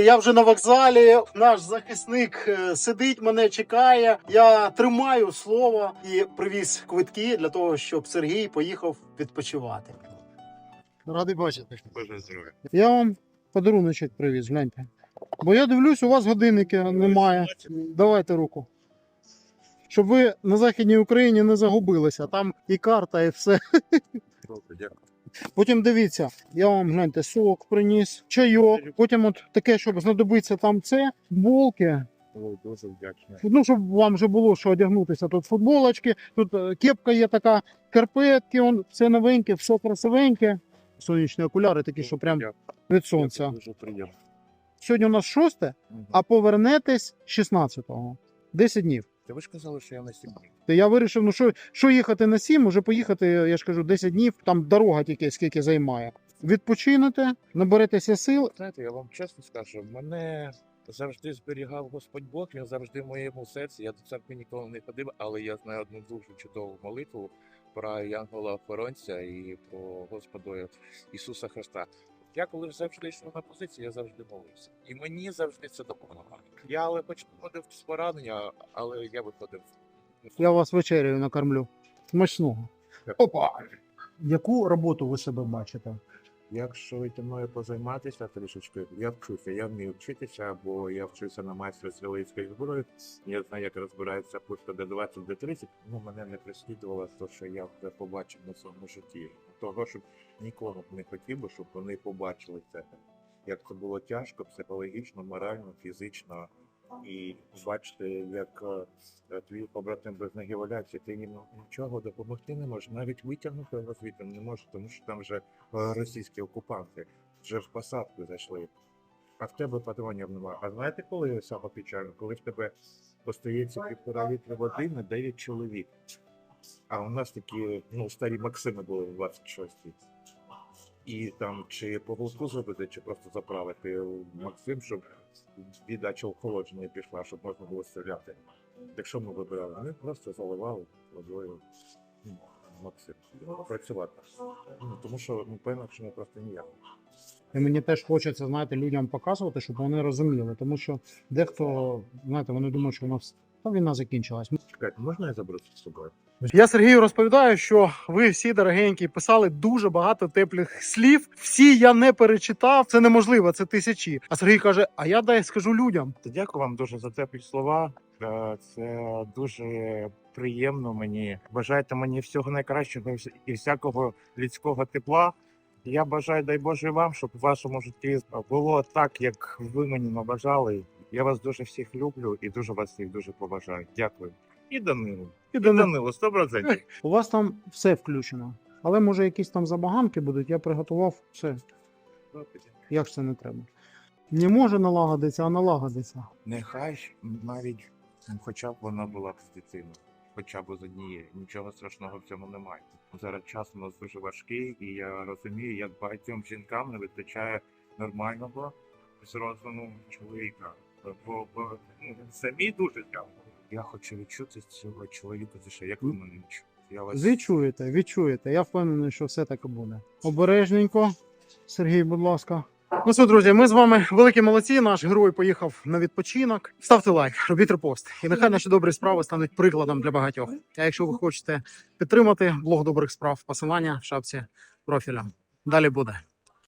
Я вже на вокзалі. Наш захисник е, сидить, мене чекає. Я тримаю слово і привіз квитки для того, щоб Сергій поїхав відпочивати. Радий бачити. Боже здоров'я. Я вам подаруночок привіз, гляньте. Бо я дивлюсь, у вас годинники немає. Давайте руку. Щоб ви на Західній Україні не загубилися. Там і карта, і все. Добре, дякую. Потім дивіться, я вам гляньте, сок приніс, чайок. Потім от таке, щоб знадобиться там це, футболки. Ой, дуже вдячний. Ну, щоб вам вже було що одягнутися. Тут футболочки, тут е, кепка є така, карпетки, он, все новеньке, все красивеньке. Сонячні окуляри такі, що прям від сонця. Дуже приємно. Сьогодні у нас 6, Мгм. а повернетесь 16-го. 10 днів. Та ви ж казали, що я на сім'ї. То я вирішив, ну що, що їхати на 7, уже поїхати, я ж кажу, 10 днів, там дорога тільки скільки займає. Відпочинете, наберетеся сил. Знаєте, я вам чесно скажу, мене завжди зберігав Господь Бог, він завжди в моєму серці. Я до церкви ніколи не ходив, але я знаю одну дуже чудову молитву про Янгола Охоронця і про Господа Ісуса Христа. Я коли завжди йшов на позицію, я завжди молився. І мені завжди це допомагало. Я але хоч ходив з поранення, але я виходив. Я вас вечерею накормлю. Смачного. Опа! Яку роботу ви себе бачите? Якщо йти мною позайматися трішечки, я вчуся, я вмію вчитися, бо я вчуся на майстра стрілецької зброї. Я знаю, як розбирається пушка Д-20, Д-30. Ну, мене не переслідувало те, що я вже побачив на своєму житті. Того, щоб нікому б не хотів би, щоб вони побачили це. Як це було тяжко, психологічно, морально, фізично. І бачити, як е, твій побратим без ноги валяється, ти йому нічого допомогти не можеш, навіть витягнути його звідти не можеш, тому що там вже е, російські окупанти вже в посадку зайшли. А в тебе патронів немає. А знаєте, коли саме печально? Коли в тебе остається півтора літра води на 9 чоловік. А у нас такі, ну, старі Максими були в 26-й. І там чи по волку зробити, чи просто заправити Максим, щоб віддача охолодження пішла, щоб можна було стріляти. Так що ми вибирали? Ми просто заливали водою Максим. Працювати. Ну, тому що ну, певно, що ми просто ніяк. І мені теж хочеться, знаєте, людям показувати, щоб вони розуміли. Тому що дехто, знаєте, вони думають, що у нас та війна закінчилась. Чекайте, можна я заберу це з собою? Я Сергію розповідаю, що ви всі дорогенькі писали дуже багато теплих слів. Всі я не перечитав. Це неможливо, це тисячі. А Сергій каже: А я дай скажу людям. Та дякую вам дуже за теплі слова. Е, Це дуже приємно мені. Бажайте мені всього найкращого і всякого людського тепла. Я бажаю, дай Боже, вам, щоб в вашому житті було так, як ви мені набажали. Я вас дуже всіх люблю і дуже вас всіх дуже поважаю. Дякую. І Данилу. І. Данилу, 100%. У вас там все включено. Але може якісь там забаганки будуть. Я приготував все. Як ж це не треба? Не може налагодитися, а налагодиться. Нехай навіть ну, хоча б вона була б з дитиною, хоча б з однією. Нічого страшного в цьому немає. Зараз час у нас дуже важкий, і я розумію, як багатьом жінкам не вистачає нормального зродженого чоловіка. Бо, бо ну, самі дуже тяжко. Я хочу відчути цього чоловіка душе. Як ви мене відчуєте? Я вас Відчуєте, відчуєте. Я впевнений, що все так і буде. Обережненько. Сергій, будь ласка. Ну що, друзі, ми з вами великі молодці. Наш герой поїхав на відпочинок. Ставте лайк, робіть репост. І нехай наші добрі справи стануть прикладом для багатьох. А якщо ви хочете підтримати блог добрих справ, посилання в шапці профіля. Далі буде.